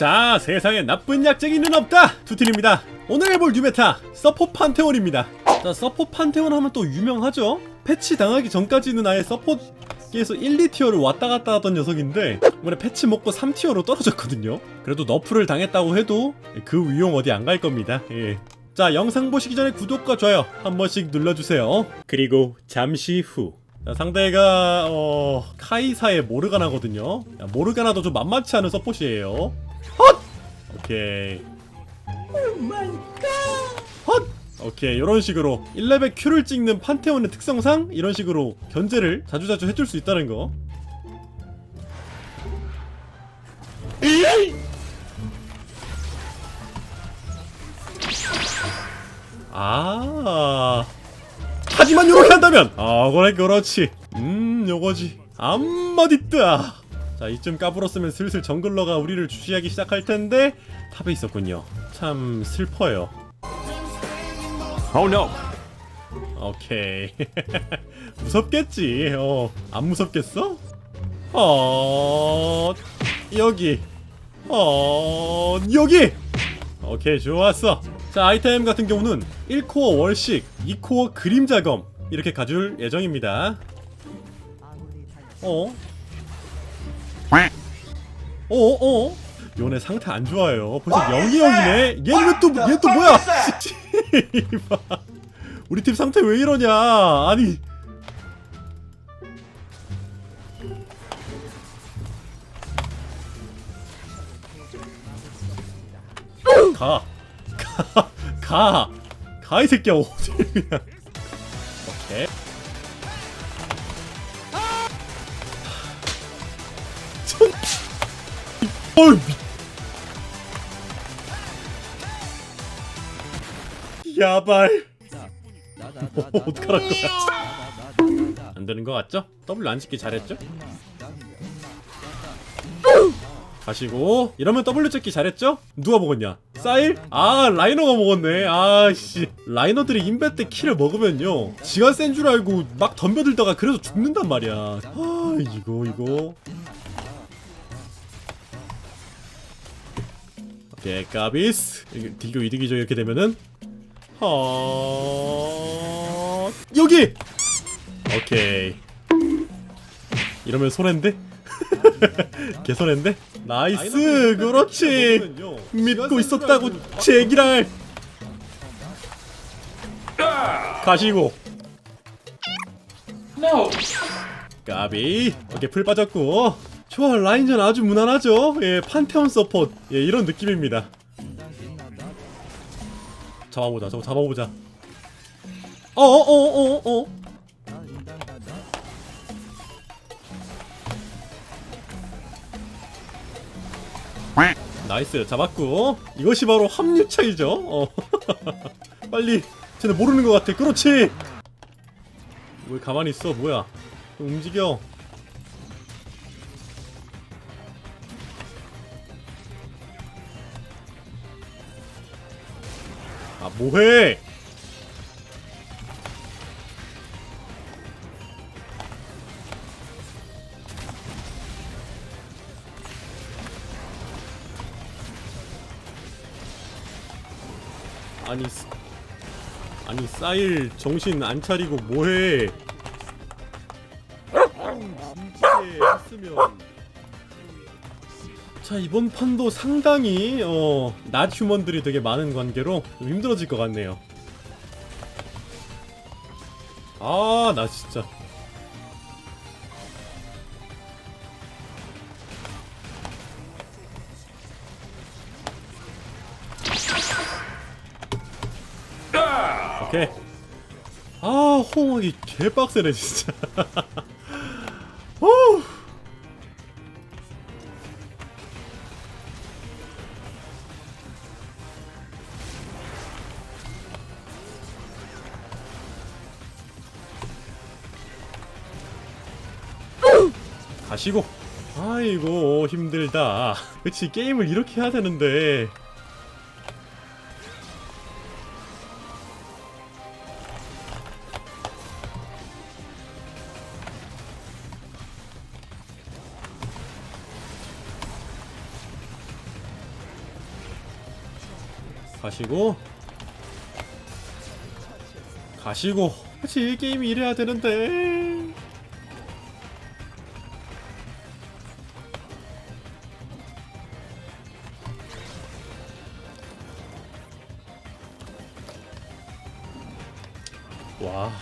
자 세상에 나쁜 약쟁이는 없다. 투틸입니다. 오늘 해볼 뉴메타 서포 판테온입니다. 자 서포 판테온 하면 또 유명하죠? 패치 당하기 전까지는 아예 서포트에서 1, 2티어를 왔다 갔다 하던 녀석인데 이번에 패치 먹고 3티어로 떨어졌거든요. 그래도 너프를 당했다고 해도 그 위용 어디 안 갈 겁니다. 예. 자 영상 보시기 전에 구독과 좋아요 한 번씩 눌러주세요. 그리고 잠시 후. 자, 상대가 어 카이사의 모르가나거든요. 야, 모르가나도 좀 만만치 않은 서폿이에요. 헛! 오케이. 헛! 오케이 이런 식으로 1레벨 Q를 찍는 판테온의 특성상 이런 식으로 견제를 자주자주 해줄 수 있다는 거. 아. 하지만 요렇게 한다면. 아 그래 그렇지. 음 요거지. 한마디 뜨아 자 이쯤 까불었으면 슬슬 정글러가 우리를 주시하기 시작할 텐데 탑에 있었군요. 참 슬퍼요. Oh no. 오케이. 무섭겠지? 어 안 무섭겠어? 어 여기. 어 여기. 오케이 좋았어. 자 아이템 같은 경우는 1코어 월식 2코어 그림자검 이렇게 가줄 예정입니다. 어? 어? 어? 요네 상태 안 좋아요 벌써 영이 형이네 얘는 왜또얘 또 뭐야. 우리 팀 상태 왜 이러냐 아니 가. 가. 가. 가, 이 새끼야, 어디 그냥. 어이, 미. 야발. 어떡하란 거야. 안 되는 거 같죠? W 안 찍기 잘했죠? 가시고 이러면 W 찍기 잘했죠? 누가 먹었냐? 사일? 아 라이너가 먹었네 아씨 라이너들이 인베 때 키를 먹으면요 지가 센 줄 알고 막 덤벼들다가 그래서 죽는단 말이야 아 이거 이거 이게 딜교 이득이죠 이렇게 되면은 어... 여기! 오케이. 이러면 손해인데? 개손해인데? 나이스! 그렇지! 믿고 있었다고 제기랄! 가시고. 까비. 오케이 풀 빠졌고 좋아 라인전 아주 무난하죠? 예 판테온 서폿 예 이런 느낌입니다. 잡아보자 저거 잡아보자. 어어어어어 나이스 잡았고. 이것이 바로 합류 차이죠? 어. 빨리 쟤네 모르는 것 같아. 그렇지. 왜 가만히 있어? 뭐야? 좀 움직여 뭐해? 아니 스- 아니 싸일 정신 안 차리고 뭐해? 진지해 했으면 자 이번 판도 상당히 어 낮 휴먼들이 되게 많은 관계로 좀 힘들어질 것 같네요 아 나 진짜 오케이. 아, 호응하기 개빡세네, 진짜. 오! 가시고. 아이고, 힘들다. 그치, 게임을 이렇게 해야 되는데. 가시고 가시고 그치 이 게임이 이래야 되는데 와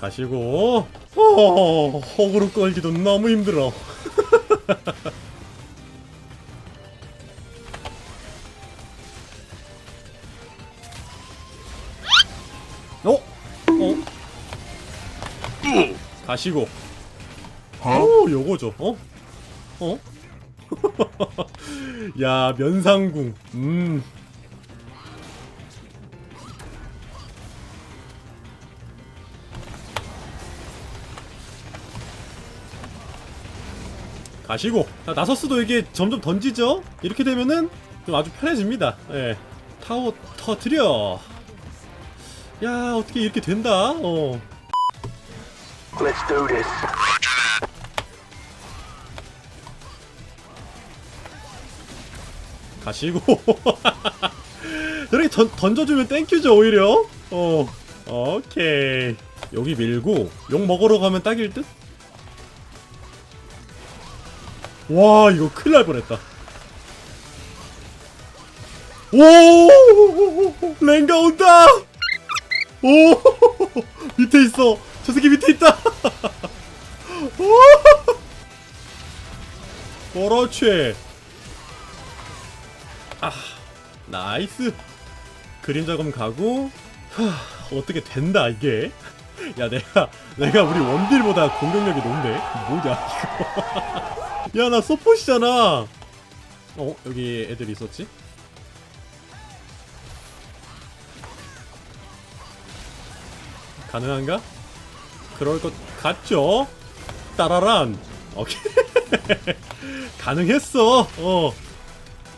가시고 어, 허그로 끌기도 너무 힘들어 어? 어? 가시고 오 요거죠 어? 어? 야 면상궁. 음. 가시고. 자, 나서스도 이게 점점 던지죠? 이렇게 되면은 좀 아주 편해집니다. 예. 타워 터트려. 야 어떻게 이렇게 된다? 어. Let's do this. 가시고. 저렇게 던, 던져주면 땡큐죠 오히려. 어 오케이. 여기 밀고 욕 먹으러 가면 딱일 듯? 와 이거 큰일 날 뻔했다. 오! 랭가 온다! 오! 밑에 있어. 저 새끼 밑에 있다. 오! 그렇지 아 나이스. 그림자검 가고 하, 어떻게 된다 이게? 야 내가 내가 우리 원딜보다 공격력이 높네. 뭐냐 이거. 야 나 서폿이잖아. 어 여기 애들 있었지? 가능한가? 그럴 것 같죠? 따라란. 오케이. 가능했어. 어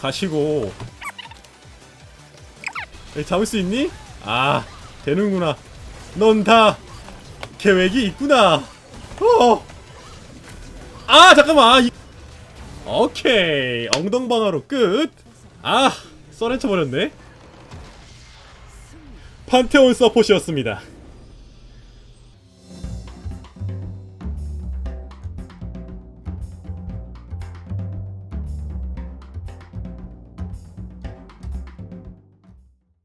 가시고. 에, 잡을 수 있니? 아, 되는구나. 넌 다 계획이 있구나. 어. 아 잠깐만. 아, 이... 오케이 엉덩방아로 끝. 아 썰렌쳐 버렸네. 판테온 서폿이었습니다.